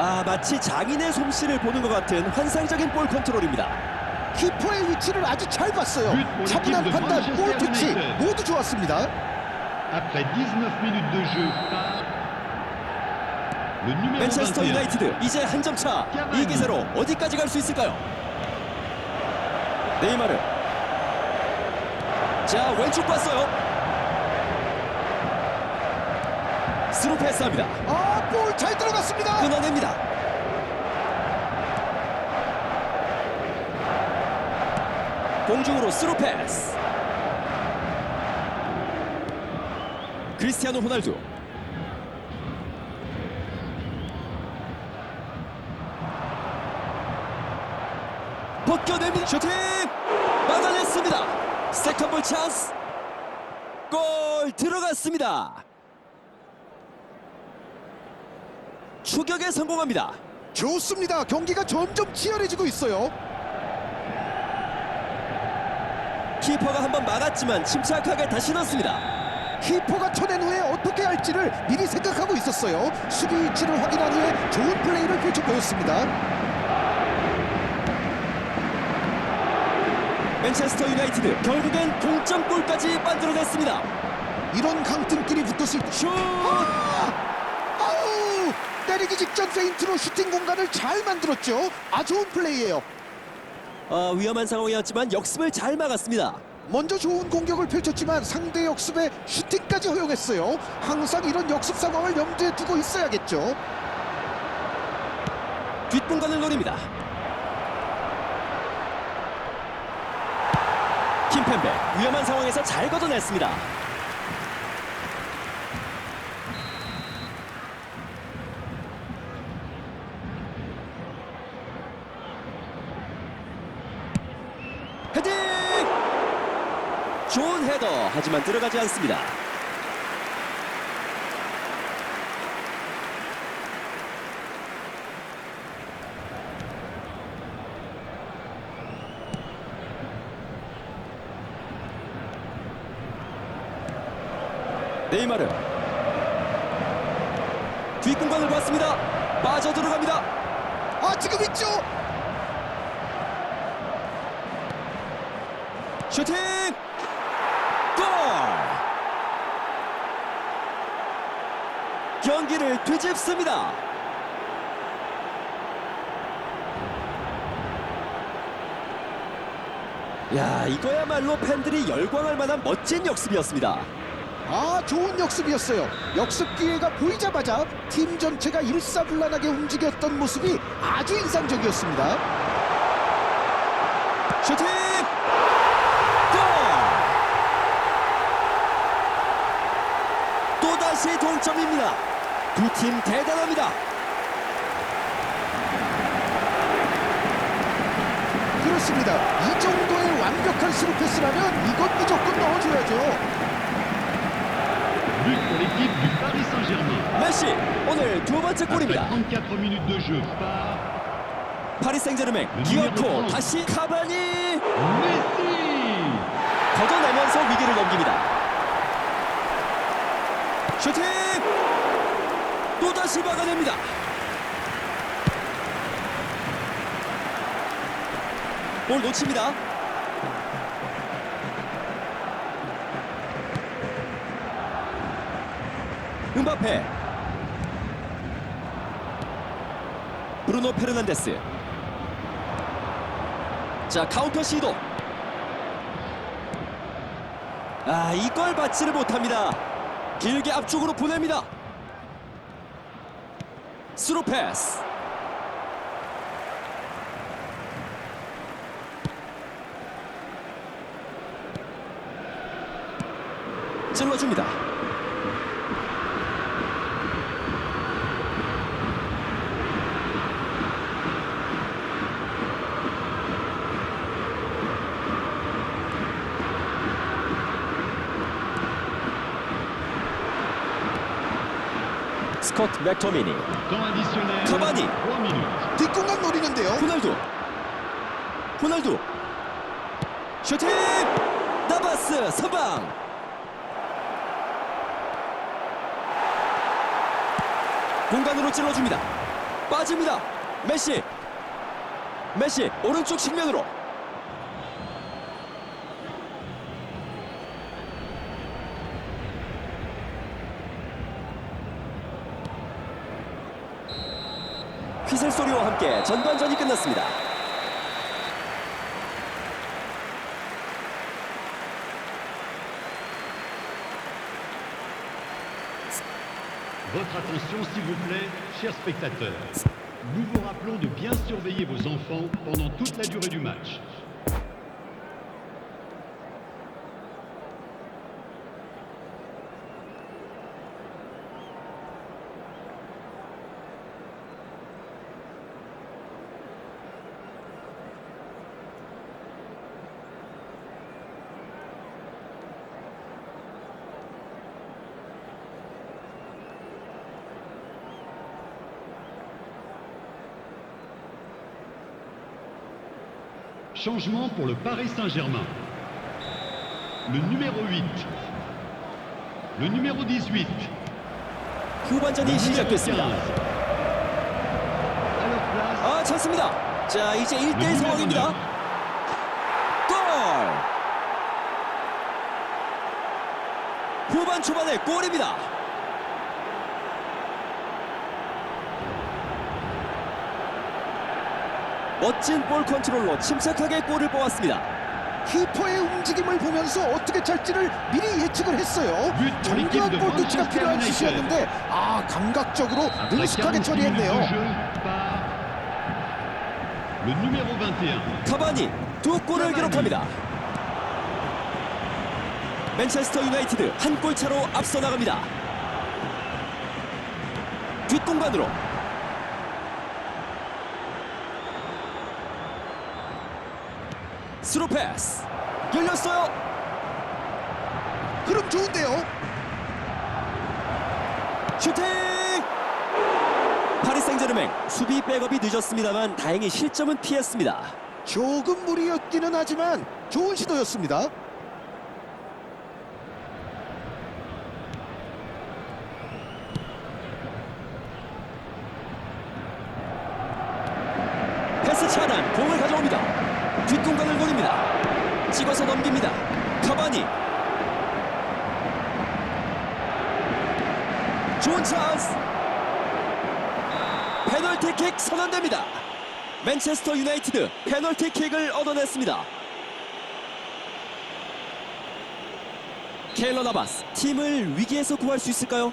아 마치 장인의 솜씨를 보는 것 같은 환상적인 볼 컨트롤입니다. 키퍼의 위치를 아주 잘 봤어요. 굿, 차분한 판단, 볼 터치. 모두 좋았습니다. Après 19 minutes de jeu par le numéro 맨체스터 21. 유나이티드 이제 한 점 차. 이 기세로 어디까지 갈 수 있을까요? 네이마르. 자 왼쪽 봤어요. 스루 패스합니다. 아, 볼 잘 들어갔습니다. 끊어냅니다. 공중으로 스루 패스. 크리스티아노 호날두. 벗겨냅니다. 슈팅! 막아냈습니다. 세컨볼 찬스. 골 들어갔습니다. 추격에 성공합니다. 좋습니다. 경기가 점점 치열해지고 있어요. 키퍼가 한번 막았지만 침착하게 다시 넣습니다. 키퍼가 쳐낸 후에 어떻게 할지를 미리 생각하고 있었어요. 수비 위치를 확인한 후에 좋은 플레이를 펼쳐 보였습니다. 맨체스터 유나이티드 결국엔 동점골까지 만들어냈습니다. 이런 강팀끼리 붙었을 때 슛! 아! 때리기 직전 페인트로 슈팅 공간을 잘 만들었죠. 아주 좋은 플레이예요. 아, 위험한 상황이었지만 역습을 잘 막았습니다. 먼저 좋은 공격을 펼쳤지만 상대 역습에 슈팅까지 허용했어요. 항상 이런 역습 상황을 염두에 두고 있어야겠죠. 뒷공간을 노립니다. 김펜베 위험한 상황에서 잘 걷어냈습니다. 헤딩! 좋은 헤더 하지만 들어가지 않습니다. 네이마르 뒷공간을 봤습니다. 빠져 들어갑니다. 아 지금 있죠. 슈팅! 골! 경기를 뒤집습니다. 야, 이거야말로 팬들이 열광할 만한 멋진 역습이었습니다. 아 좋은 역습이었어요. 역습 기회가 보이자마자 팀 전체가 일사불란하게 움직였던 모습이 아주 인상적이었습니다. 슈팅! 골! 또다시 동점입니다. 두 팀 대단합니다. 그렇습니다. 이 정도의 완벽한 스루 패스라면 이건 무조건 넣어줘야죠. 메시 오늘 두 번째 골입니다. 34 minutes de jeu par 파리 생제르맹 기어코 다시 카바니. 걷어내면서 위기를 넘깁니다. 슈팅! 또다시 막아냅니다. 볼 놓칩니다. 음바페. 브루노 페르난데스. 자 카운터 시도. 아 이걸 받지를 못합니다. 길게 앞쪽으로 보냅니다 스루 패스. 찔러줍니다 맥토미니. Cavani. 3 minutes. 뒷공간 노리는데요. 호날두 호날두 슈팅 나바스 선방 공간으로 찔러줍니다 빠집니다. 메시. 메시 오른쪽 측면으로. 휘슬 소리와 함께 전반전이 끝났습니다. Votre attention, s'il vous plaît, chers spectateurs. Nous vous rappelons de bien surveiller vos enfants pendant toute la durée du match. Changement pour le Paris Saint-Germain. Le numéro 8. Le numéro 18. 후반전이 le numéro 15. 시작됐습니다. À leur place, 아, 찬스입니다. 자, 이제 1대1 누구나 상황입니다. 누구나. 골! 후반 초반에 골입니다. 멋진 볼 컨트롤로 침착하게 골을 뽑았습니다. 키퍼의 움직임을 보면서 어떻게 찰지를 미리 예측을 했어요. 정교한 볼 터치가 필요한. 시시였는데 아 감각적으로 능숙하게 46 minutes 처리했네요. de jeu par le numéro 21. 카바니 두 골을. 기록합니다. 맨체스터 유나이티드 한 골 차로 앞서 나갑니다. 뒷공간으로 스루 패스 열렸어요. 흐름 좋은데요. 슈팅! 파리 생제르맹 수비 백업이 늦었습니다만 다행히 실점은 피했습니다. 조금 무리였기는 하지만 좋은 시도였습니다. 패스 차단 공을 가져옵니다 뒷공간을 노립니다. 찍어서 넘깁니다. 카바니. 좋은 찬스. 페널티킥 선언됩니다. 맨체스터 유나이티드 페널티킥을 얻어냈습니다. 케일러 나바스 팀을 위기에서 구할 수 있을까요?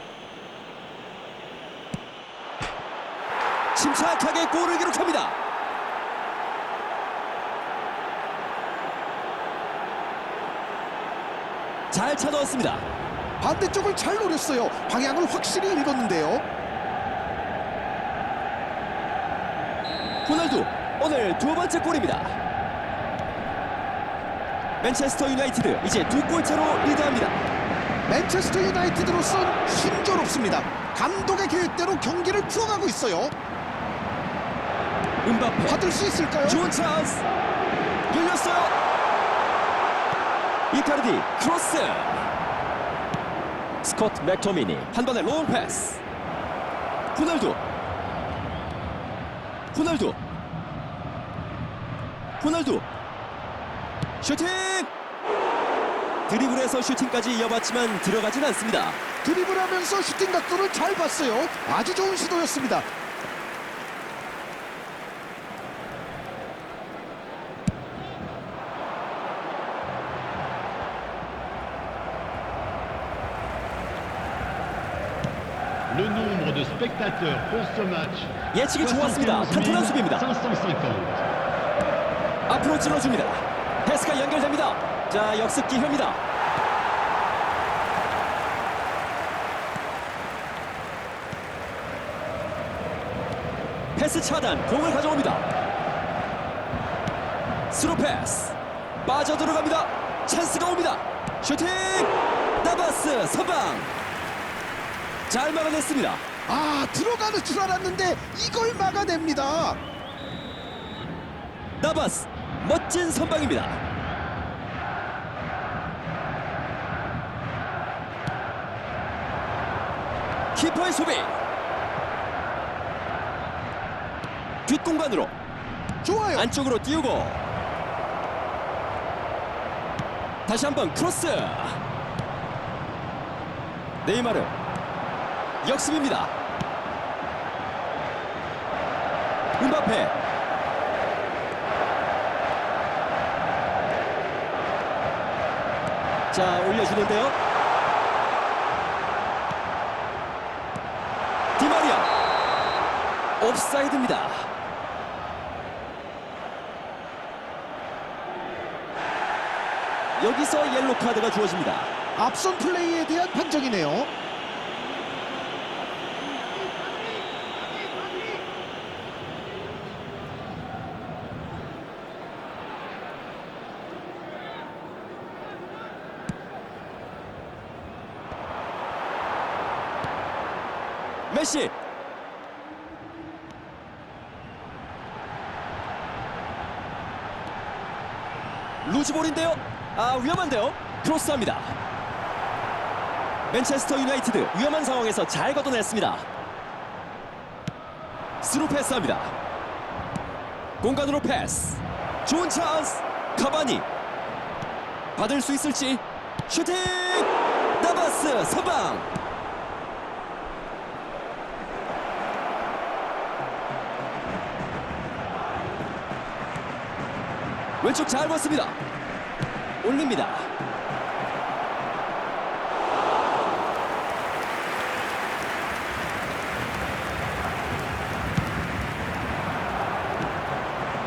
침착하게 골을 기록합니다 잘 차넣었습니다. 반대쪽을 잘 노렸어요. 방향을 확실히 읽었는데요. 호날두 오늘 두 번째 골입니다. 맨체스터 유나이티드 이제 두 골 차로 리드합니다. 맨체스터 유나이티드로선 순조롭습니다. 감독의 계획대로 경기를 풀어가고 있어요. 은바페 받을 수 있을까요? 좋은 찬스 열렸어요. 이카르디 크로스 스코트 맥토미니 한 번에 롱 패스 호날두 호날두 호날두 슈팅 드리블에서 슈팅까지 이어봤지만 들어가진 않습니다. 드리블하면서 슈팅 각도를 잘 봤어요. 아주 좋은 시도였습니다. Le nombre de spectateurs pour ce match. 예측이 좋았습니다. 71 탄탄한 수비입니다. 550. 앞으로 찔러줍니다. 패스가 연결됩니다. 자 역습 기회입니다. 패스 차단 공을 가져옵니다. 스루 패스 빠져 들어갑니다. 찬스가 옵니다. 슈팅 나바스 선방 잘 막아냈습니다. 아 들어가는 줄 알았는데 이걸 막아냅니다. 나바스 멋진 선방입니다. 키퍼의 수비 뒷공간으로 좋아요. 안쪽으로 띄우고 다시 한번 크로스 네이마르 역습입니다. 음바페. 자 올려주는데요. 디마리아 옵사이드입니다. 여기서 옐로 카드가 주어집니다. 앞선 플레이에 대한 판정이네요. 메시 루즈볼인데요. 아 위험한데요. 크로스합니다. 맨체스터 유나이티드 위험한 상황에서 잘 걷어냈습니다. 스루 패스합니다. 공간으로 패스. 좋은 찬스. 카바니 받을 수 있을지 슈팅 나바스 선방 왼쪽 잘 봤습니다. 올립니다.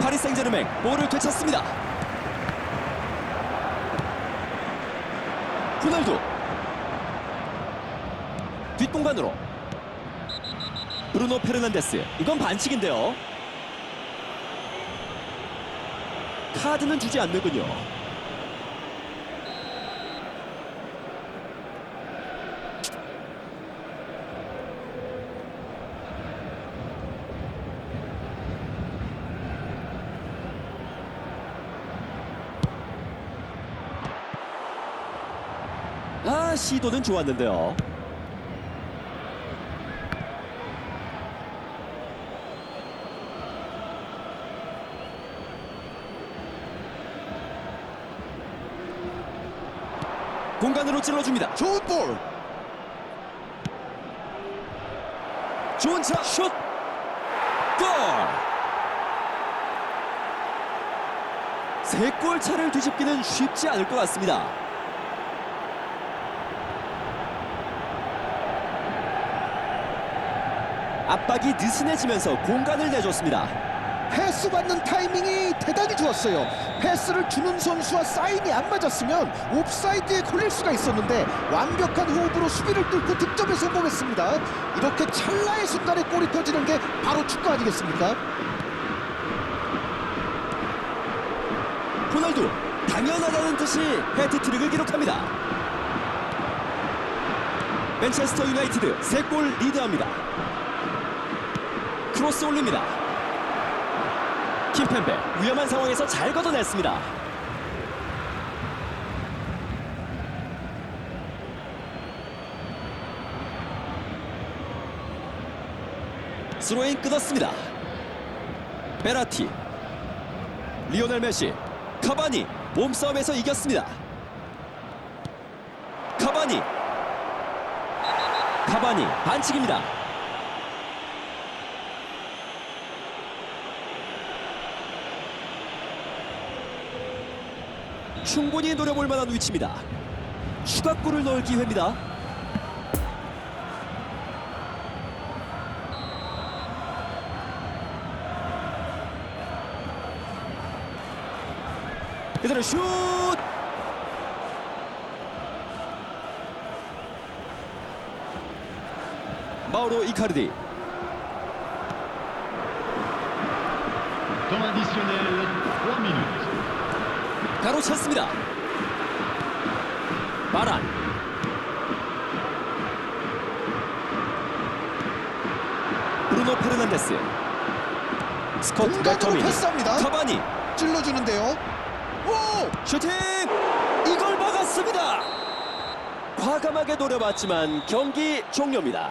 파리 생제르맹 볼을 되찾습니다. 호날두 뒷공간으로 브루노 페르난데스 이건 반칙인데요. 카드는 주지 않는군요. 아 시도는 좋았는데요. 공간으로 찔러줍니다. 좋은 볼. 좋은 차 슛! 골! 세골 차를 뒤집기는 쉽지 않을 것 같습니다. 압박이 느슨해지면서 공간을 내줬습니다. 패스 받는 타이밍이 대단히 좋았어요. 패스를 주는 선수와 사인이 안 맞았으면 옵사이드에 걸릴 수가 있었는데 완벽한 호흡으로 수비를 뚫고 득점에 성공했습니다. 이렇게 찰나의 순간에 골이 터지는 게 바로 축구 아니겠습니까? 호날두 당연하다는 듯이 해트트릭을 기록합니다. 맨체스터 유나이티드 세골 리드합니다. 크로스 올립니다. 킴펜베 위험한 상황에서 잘 걷어냈습니다. 스로인 끊었습니다. 베라티 리오넬 메시 카바니 몸싸움에서 이겼습니다. 카바니 카바니 반칙입니다. 충분히 노려볼 만한 위치입니다. 추가골을 넣을 기회입니다. 그대로 슛! 마우로 이카르디 Temps additionnel, 3 minutes. 가로챘습니다. 바란 브루노 페르난데스 맥토미니 패스합니다. 카바니 찔러주는데요. 오! 슈팅 이걸 막았습니다. 과감하게 노려봤지만 경기 종료입니다.